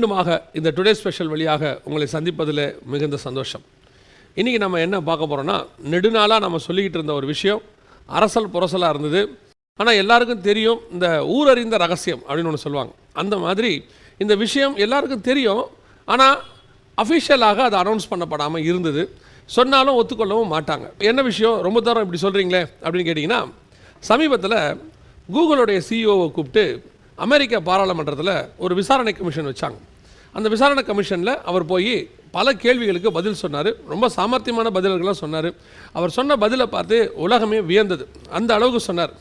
மீண்டுமாக இந்த today special வழியாக உங்களை சந்திப்பதில் மிகுந்த சந்தோஷம். இன்றைக்கி நம்ம என்ன பார்க்க போகிறோன்னா நெடுநாளாக நம்ம சொல்லிக்கிட்டு இருந்த ஒரு விஷயம் அரசல் புரசலாக இருந்தது. ஆனால் எல்லாருக்கும் தெரியும் இந்த ஊரறிந்த ரகசியம் அப்படின்னு ஒன்று சொல்லுவாங்க. அந்த மாதிரி இந்த விஷயம் எல்லாருக்கும் தெரியும் ஆனால் அஃபிஷியலாக அது அனௌன்ஸ் பண்ணப்படாமல் இருந்தது. சொன்னாலும் ஒத்துக்கொள்ளவும் மாட்டாங்க. என்ன விஷயம்? ரொம்ப தூரம் இப்படி சொல்கிறீங்களே அப்படின்னு கேட்டிங்கன்னா சமீபத்தில் கூகுளுடைய சிஇஓவை கூப்பிட்டு அமெரிக்க பாராளுமன்றத்தில் ஒரு விசாரணை கமிஷன் வச்சாங்க. அந்த விசாரணை கமிஷனில் அவர் போய் பல கேள்விகளுக்கு பதில் சொன்னார். ரொம்ப சாமர்த்தியமான பதில்கள்லாம் சொன்னார். அவர் சொன்ன பதிலை பார்த்து உலகமே வியந்தது. அந்த அளவுக்கு சொன்னார்.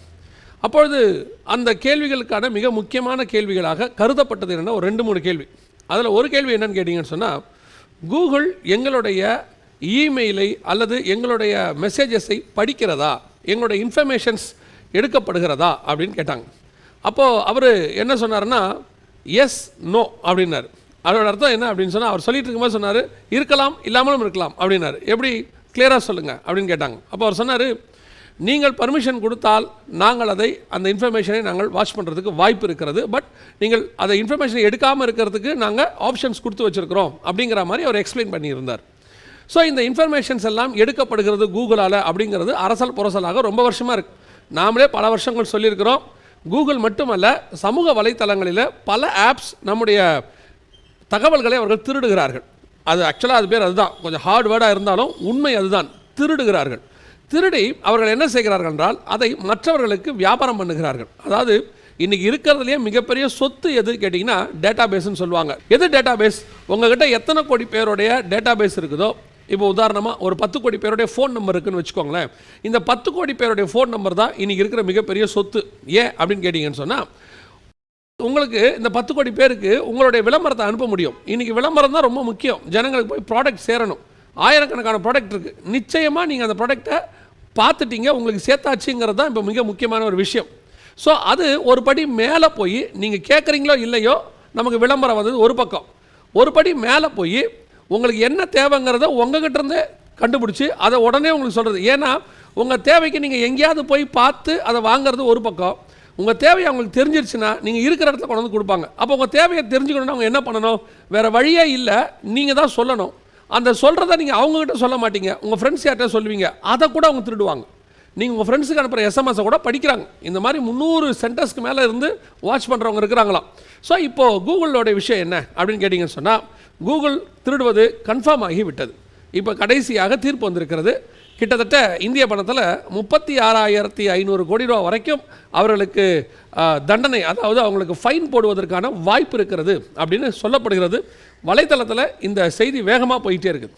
அப்பொழுது அந்த கேள்விகளுக்கான மிக முக்கியமான கேள்விகளாக கருதப்பட்டது என்னென்னா ஒரு ரெண்டு மூணு கேள்வி. அதில் ஒரு கேள்வி என்னன்னு கேட்டிங்கன்னு சொன்னால் கூகுள் எங்களுடைய இமெயிலை அல்லது எங்களுடைய மெசேஜஸை படிக்கிறதா? எங்களுடைய இன்ஃபர்மேஷன்ஸ் எடுக்கப்படுகிறதா? அப்படின்னு கேட்டாங்க. அப்போது அவர் என்ன சொன்னார்னா எஸ் நோ அப்படின்னாரு. அதோட அர்த்தம் என்ன அப்படின்னு சொன்னால் அவர் சொல்லிட்டு இருக்கும்போது சொன்னார் இருக்கலாம் இல்லாமலும் இருக்கலாம் அப்படின்னாரு. எப்படி? கிளியராக சொல்லுங்கள் அப்படின்னு கேட்டாங்க. அப்போ அவர் சொன்னார் நீங்கள் பர்மிஷன் கொடுத்தால் நாங்கள் அதை அந்த இன்ஃபர்மேஷனை நாங்கள் வாட்ச் பண்ணுறதுக்கு வாய்ப்பு இருக்கிறது. பட் நீங்கள் அதை இன்ஃபர்மேஷனை எடுக்காமல் இருக்கிறதுக்கு நாங்கள் ஆப்ஷன்ஸ் கொடுத்து வச்சுருக்கிறோம். அப்படிங்கிற மாதிரி அவர் எக்ஸ்பிளைன் பண்ணியிருந்தார். ஸோ இந்த இன்ஃபர்மேஷன்ஸ் எல்லாம் எடுக்கப்படுகிறது கூகுளால் அப்படிங்கிறது அரசல் புரசலாக ரொம்ப வருஷமாக இருக்குது நாமளே பல வருஷங்கள் சொல்லியிருக்கிறோம். கூகுள் மட்டுமல்ல சமூக வலைத்தளங்களில் பல ஆப்ஸ் நம்முடைய தகவல்களை அவர்கள் திருடுகிறார்கள். அது ஆக்சுவலாக அது பேர் அதுதான். கொஞ்சம் ஹார்ட் வேர்டாக இருந்தாலும் உண்மை அதுதான். திருடுகிறார்கள். திருடி அவர்கள் என்ன செய்கிறார்கள் என்றால் அதை மற்றவர்களுக்கு வியாபாரம் பண்ணுகிறார்கள். அதாவது இன்றைக்கி இருக்கிறதுலையே மிகப்பெரிய சொத்து எது கேட்டிங்கன்னா டேட்டா பேஸ்ன்னு சொல்லுவாங்க. எது டேட்டா பேஸ் உங்ககிட்ட எத்தனை கோடி பேருடைய டேட்டா பேஸ் இருக்குதோ இப்போ உதாரணமாக ஒரு பத்து கோடி பேருடைய ஃபோன் நம்பர் இருக்குன்னு வச்சுக்கோங்களேன். இந்த பத்து கோடி பேருடைய ஃபோன் நம்பர் தான் இன்றைக்கி இருக்கிற மிகப்பெரிய சொத்து. ஏன்? அப்படின்னு கேட்டிங்கன்னு சொன்னால் உங்களுக்கு இந்த பத்து கோடி பேருக்கு உங்களுடைய விளம்பரத்தை அனுப்ப முடியும். இன்றைக்கி விளம்பரம் தான் ரொம்ப முக்கியம். ஜனங்களுக்கு போய் ப்ராடக்ட் சேரணும். ஆயிரக்கணக்கான ப்ராடக்ட் இருக்குது நிச்சயமாக நீங்கள் அந்த ப்ராடக்டை பார்த்துட்டீங்க. உங்களுக்கு சேர்த்தாச்சுங்கிறது தான் இப்போ மிக முக்கியமான ஒரு விஷயம். ஸோ அது ஒரு படி மேலே போய் நீங்கள் கேட்குறீங்களோ இல்லையோ நமக்கு விளம்பரம் வந்தது ஒரு பக்கம். ஒரு படி மேலே போய் உங்களுக்கு என்ன தேவைங்கிறத உங்ககிட்டருந்தே கண்டுபிடிச்சி அதை உடனே உங்களுக்கு சொல்கிறது ஏன்னா உங்கள் தேவைக்கு நீங்கள் எங்கேயாவது போய் பார்த்து அதை வாங்கிறது ஒரு பக்கம். உங்கள் தேவையை அவங்களுக்கு தெரிஞ்சிருச்சுன்னா நீங்கள் இருக்கிற இடத்துல கொண்டு வந்து கொடுப்பாங்க. அப்போ உங்கள் தேவையை தெரிஞ்சுக்கணுன்னா அவங்க என்ன பண்ணணும்? வேறு வழியே இல்லை நீங்கள் தான் சொல்லணும். அந்த சொல்கிறத நீங்கள் அவங்கக்கிட்ட சொல்ல மாட்டீங்க. உங்கள் ஃப்ரெண்ட்ஸ் யார்கிட்ட சொல்லுவீங்க? அதை கூட அவங்க திருடுவாங்க. நீங்கள் உங்கள் ஃப்ரெண்ட்ஸுக்கு அனுப்புகிற எஸ்எம்எஸை கூட படிக்கிறாங்க. இந்த மாதிரி முந்நூறு சென்டர்ஸ்க்கு மேலே இருந்து வாட்ச் பண்ணுறவங்க இருக்கிறாங்களாம். ஸோ இப்போது கூகுளோட விஷயம் என்ன அப்படின்னு கேட்டிங்கன்னு சொன்னால் கூகுள் திருடுவது கன்ஃபார்ம் ஆகி விட்டது இப்போ கடைசியாக தீர்ப்பு வந்திருக்கிறது. கிட்டத்தட்ட இந்திய பணத்தில் முப்பத்தி ஆறாயிரத்தி ஐநூறு கோடி ரூபா வரைக்கும் அவர்களுக்கு தண்டனை அதாவது அவங்களுக்கு ஃபைன் போடுவதற்கான வாய்ப்பு இருக்கிறது அப்படின்னு சொல்லப்படுகிறது. வலைத்தளத்தில் இந்த செய்தி வேகமாக போயிட்டே இருக்குது.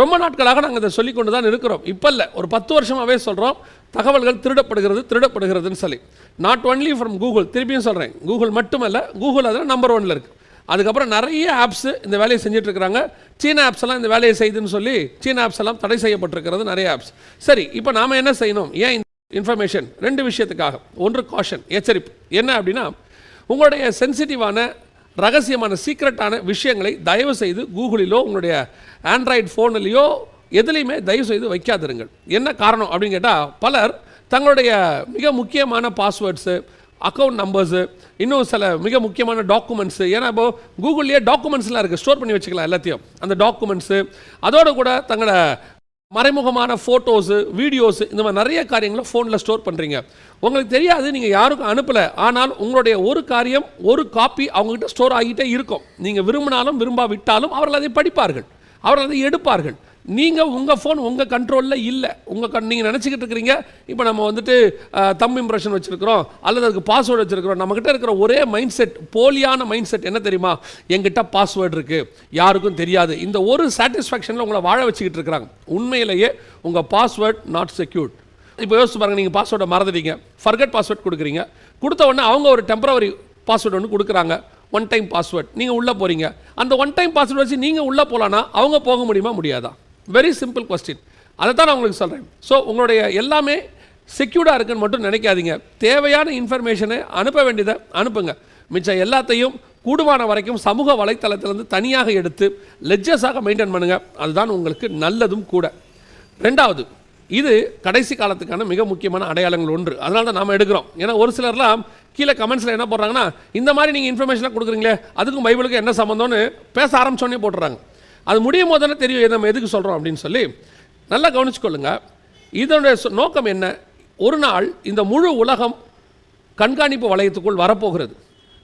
ரொம்ப நாட்களாக நாங்கள் இதை சொல்லி கொண்டு தான் இருக்கிறோம். இப்போ இல்லை ஒரு பத்து வருஷமாகவே சொல்கிறோம் தகவல்கள் திருடப்படுகிறது திருடப்படுகிறதுன்னு சொல்லி. நாட் ஒன்லி ஃப்ரம் கூகுள் திருப்பியும் சொல்கிறேன் கூகுள் மட்டுமல்ல கூகுள் அதில் நம்பர் ஒனில் இருக்குது அதுக்கப்புறம் நிறைய ஆப்ஸ் இந்த வேலையை செஞ்சிட்ருக்கிறாங்க. சீன ஆப்ஸ் எல்லாம் இந்த வேலையை செய்யுதுன்னு சொல்லி சீன ஆப்ஸ் எல்லாம் தடை செய்யப்பட்டிருக்கிறது நிறைய ஆப்ஸ் சரி இப்போ நாம என்ன செய்யணும்? ஏன் இன்ஃபர்மேஷன் ரெண்டு விஷயத்துக்காக. ஒன்று காஷன் எச்சரிப்பு. என்ன அப்படின்னா உங்களுடைய சென்சிட்டிவான ரகசியமான சீக்ரெட்டான விஷயங்களை தயவு செய்து கூகுளிலோ உங்களுடைய ஆண்ட்ராய்டு ஃபோன்லேயோ எதுலேயுமே தயவு செய்து வைக்காதிருங்கள். என்ன காரணம் அப்படின்னு கேட்டால் பலர் தங்களுடைய மிக முக்கியமான பாஸ்வேர்ட்ஸு அக்கௌண்ட் நம்பர்ஸு இன்னும் சில மிக முக்கியமான டாக்குமெண்ட்ஸு ஏன்னா இப்போ கூகுள்லேயே டாக்குமெண்ட்ஸ்லாம் இருக்குது ஸ்டோர் பண்ணி வச்சுக்கலாம் எல்லாத்தையும். அந்த டாக்குமெண்ட்ஸு அதோடு கூட தங்களோட மறைமுகமான ஃபோட்டோஸு வீடியோஸு இந்த மாதிரி நிறைய காரியங்களை ஃபோனில் ஸ்டோர் பண்ணுறீங்க உங்களுக்கு தெரியாது நீங்கள் யாருக்கும் அனுப்பலை. ஆனால் உங்களுடைய ஒரு காரியம் ஒரு காப்பி அவங்ககிட்ட ஸ்டோர் ஆகிட்டே இருக்கும். நீங்கள் விரும்பினாலும் விரும்பாவிட்டாலும் அவர்கள் அதை படிப்பார்கள். அவர்கள் அதை எடுப்பார்கள். நீங்கள் உங்கள் ஃபோன் உங்கள் கண்ட்ரோலில் இல்லை. உங்கள் கண் நீங்கள் நினச்சிக்கிட்டு இருக்கிறீங்க. இப்போ நம்ம வந்துட்டு தம் இம்ப்ரெஷன் வச்சுருக்கிறோம். அல்லது அதுக்கு பாஸ்வேர்டு வச்சுருக்கிறோம். நம்மக்கிட்ட இருக்கிற ஒரே மைண்ட் செட் போலியான மைண்ட் செட் என்ன தெரியுமா? எங்கிட்ட பாஸ்வேர்டு இருக்குது யாருக்கும் தெரியாது. இந்த ஒரு சாட்டிஸ்ஃபேக்ஷனில் உங்களை வாழ வச்சுக்கிட்டு இருக்கிறாங்க. உண்மையிலேயே உங்கள் பாஸ்வேர்ட் நாட் செக்யூர்ட் இப்போ யோசிச்சு பாருங்கள் நீங்கள் பாஸ்வேர்டை மறந்துட்டீங்க. ஃபர்கட் பாஸ்வேர்ட் கொடுக்குறீங்க. கொடுத்த உடனே அவங்க ஒரு டெம்பரவரி பாஸ்வேர்டு ஒன்று கொடுக்குறாங்க. ஒன் டைம் பாஸ்வேர்ட் நீங்கள் உள்ளே போகிறீங்க அந்த ஒன் டைம் பாஸ்வேர்டு வச்சு நீங்கள் உள்ளே போகலான்னா அவங்க போக முடியுமா? முடியாதா? வெரி சிம்பிள் கொஸ்டின் அதை தான் நான் உங்களுக்கு சொல்கிறேன் ஸோ உங்களுடைய எல்லாமே செக்யூர்டாக இருக்குன்னு மட்டும் நினைக்காதீங்க. தேவையான இன்ஃபர்மேஷனை அனுப்ப வேண்டியதை அனுப்புங்க. மிச்சம் எல்லாத்தையும் கூடுமான வரைக்கும் சமூக வலைத்தளத்திலேருந்து தனியாக எடுத்து லெஜஸாக மெயின்டைன் பண்ணுங்கள் அதுதான் உங்களுக்கு நல்லதும் கூட. ரெண்டாவது இது கடைசி காலத்துக்கான மிக முக்கியமான அடையாளங்கள் ஒன்று. அதனால தான் நாம் எடுக்கிறோம். ஏன்னா ஒரு சிலர்லாம் கீழே கமெண்ட்ஸில் என்ன போடுறாங்கன்னா இந்த மாதிரி நீங்கள் இன்ஃபர்மேஷனாக கொடுக்குறீங்களே அதுக்கும் பைபிளுக்கும் என்ன சம்மந்தம்னு பேச ஆரம்பிச்சோடனே போட்டுறாங்க. அது முடியும் போது தானே தெரியும் நம்ம எதுக்கு சொல்கிறோம் அப்படின்னு சொல்லி நல்லா கவனிச்சுக்கொள்ளுங்க. இதனுடைய சொ- நோக்கம் என்ன? ஒரு நாள் இந்த முழு உலகம் கண்காணிப்பு வளையத்துக்குள் வரப்போகிறது.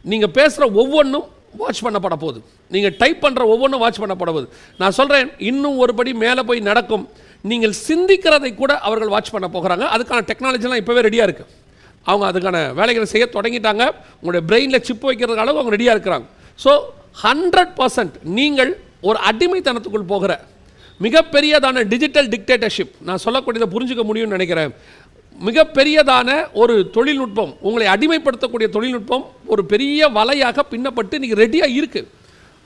நீங்கள் பேசுகிற ஒவ்வொன்றும் வாட்ச் பண்ணப்பட போகுது. நீங்கள் டைப் பண்ணுற ஒவ்வொன்றும் வாட்ச் பண்ணப்பட போகுது. நான் சொல்கிறேன் இன்னும் ஒரு படி மேலே போய் நடக்கும். நீங்கள் சிந்திக்கிறதை கூட அவர்கள் வாட்ச் பண்ண போகிறாங்க. அதுக்கான டெக்னாலஜிலாம் இப்போவே ரெடியாக இருக்குது அவங்க அதுக்கான வேலைகளை செய்ய தொடங்கிட்டாங்க. உங்களுடைய பிரெயினில் சிப் வைக்கிறதுக்கு அளவு அவங்க ரெடியாக இருக்கிறாங்க. ஸோ ஹண்ட்ரட் பர்சன்ட் நீங்கள் ஒரு அடிமைத்தனத்துக்குள் போகிற மிகப்பெரியதான டிஜிட்டல் டிக்டேட்டர்ஷிப் நான் சொல்லக்கூடியதை புரிஞ்சுக்க முடியும்னு நினைக்கிறேன். மிகப்பெரியதான ஒரு தொழில்நுட்பம் உங்களை அடிமைப்படுத்தக்கூடிய தொழில்நுட்பம் ஒரு பெரிய வலையாக பின்னப்பட்டு இன்றைக்கி ரெடியாக இருக்குது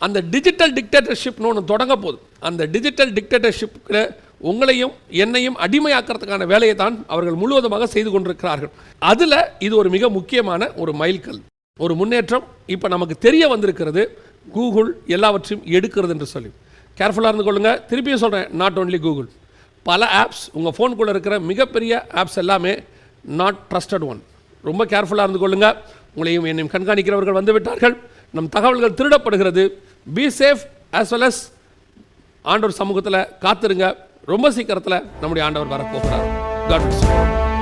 அந்த டிஜிட்டல் டிக்டேட்டர்ஷிப்னு ஒன்று தொடங்க போகுது. அந்த டிஜிட்டல் டிக்டேட்டர்ஷிப்பில் உங்களையும் என்னையும் அடிமையாக்கிறதுக்கான வேலையை தான் அவர்கள் முழுவதுமாக செய்து கொண்டிருக்கிறார்கள். அதில் இது ஒரு மிக முக்கியமான ஒரு மைல்கல். ஒரு முன்னேற்றம் இப்போ நமக்கு தெரிய வந்திருக்கிறது. கூகுள் எல்லாவற்றையும் எடுக்கிறது என்று சொல்லி. கேர்ஃபுல்லாக இருந்து கொள்ளுங்கள் திருப்பியும் சொல்கிறேன் நாட் ஓன்லி கூகுள் பல ஆப்ஸ் உங்கள் ஃபோனுக்குள்ளே இருக்கிற மிகப்பெரிய ஆப்ஸ் எல்லாமே நாட் ட்ரஸ்டட் ஒன் ரொம்ப கேர்ஃபுல்லாக இருந்து கொள்ளுங்கள் உங்களையும் என்னையும் கண்காணிக்கிறவர்கள் வந்துவிட்டார்கள் நம் தகவல்கள் திருடப்படுகிறது. Be safe as well as ஆண்டவர் சமூகத்தில் காத்திருங்க. ரொம்ப சீக்கிரத்தில் நம்முடைய ஆண்டவர் வரப்போகிறார். காட்.